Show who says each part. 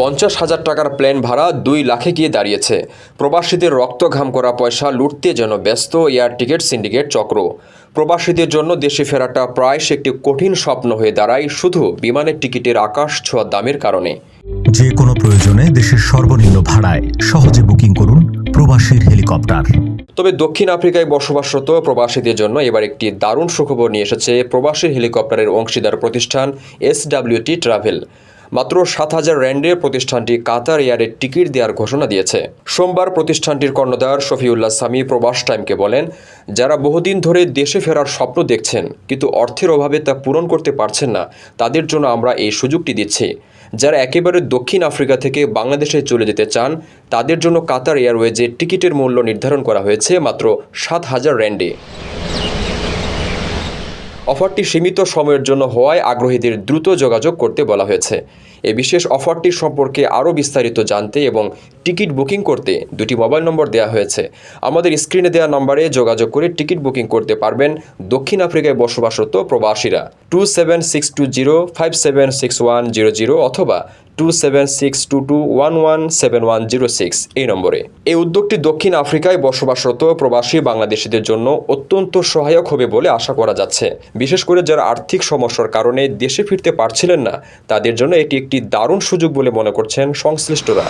Speaker 1: পঞ্চাশ হাজার টাকার প্লেন ভাড়া দুই লাখে গিয়ে দাঁড়িয়েছে। প্রবাসীদের রক্ত ঘাম করা পয়সা লুটতে যেন ব্যস্ত এয়ার টিকিট সিন্ডিকেট চক্র। প্রবাসীদের জন্য দেশে ফেরাটা প্রায় একটি কঠিন স্বপ্ন হয়ে দাঁড়ায় শুধু বিমানের টিকিটের আকাশ ছোঁয়া দামের কারণে।
Speaker 2: যে কোনো প্রয়োজনে দেশের সর্বনিম্ন ভাড়ায় সহজে বুকিং করুন প্রবাসীর হেলিকপ্টার।
Speaker 1: তবে দক্ষিণ আফ্রিকায় বসবাসরত প্রবাসীদের জন্য এবার একটি দারুণ সুখবর নিয়ে এসেছে প্রবাসী হেলিকপ্টারের অংশীদার প্রতিষ্ঠান এসডাব্লিউটি ট্রাভেল মাত্র সাত হাজার র্যান্ডে প্রতিষ্ঠানটি কাতার এয়ারের টিকিট দেওয়ার ঘোষণা দিয়েছে। সোমবার প্রতিষ্ঠানটির কর্ণধার শফিউল্লাহ সামি প্রবাস টাইমকে বলেন, যারা বহুদিন ধরে দেশে ফেরার স্বপ্ন দেখছেন, কিন্তু অর্থের অভাবে তা পূরণ করতে পারছেন না, তাদের জন্য আমরা এই সুযোগটি দিচ্ছি। যারা একেবারে দক্ষিণ আফ্রিকা থেকে বাংলাদেশে চলে যেতে চান, তাদের জন্য কাতার এয়ারওয়েজে টিকিটের মূল্য নির্ধারণ করা হয়েছে মাত্র সাত হাজার র্যান্ডে। অফারটি সীমিত সময়ের জন্য হওয়ায় আগ্রহীদের দ্রুত যোগাযোগ করতে বলা হয়েছে। এ বিশেষ অফারটি সম্পর্কে আরও বিস্তারিত জানতে এবং টিকিট বুকিং করতে দুটি মোবাইল নম্বর দেওয়া হয়েছে। আমাদের স্ক্রিনে দেওয়া নম্বরে যোগাযোগ করে টিকিট বুকিং করতে পারবেন দক্ষিণ আফ্রিকায় বসবাসরত প্রবাসীরা। Two seven six two zero five seven six one zero zero অথবা two seven six two two one one seven one zero six এই নম্বরে। এই উদ্যোগটি দক্ষিণ আফ্রিকায় বসবাসরত প্রবাসী বাংলাদেশিদের জন্য অত্যন্ত সহায়ক হবে বলে আশা করা যাচ্ছে। বিশেষ করে যারা আর্থিক সমস্যার কারণে দেশে ফিরতে পারছিলেন না, তাদের জন্য এটি একটি দারুণ সুযোগ বলে মনে করছেন সংশ্লিষ্টরা।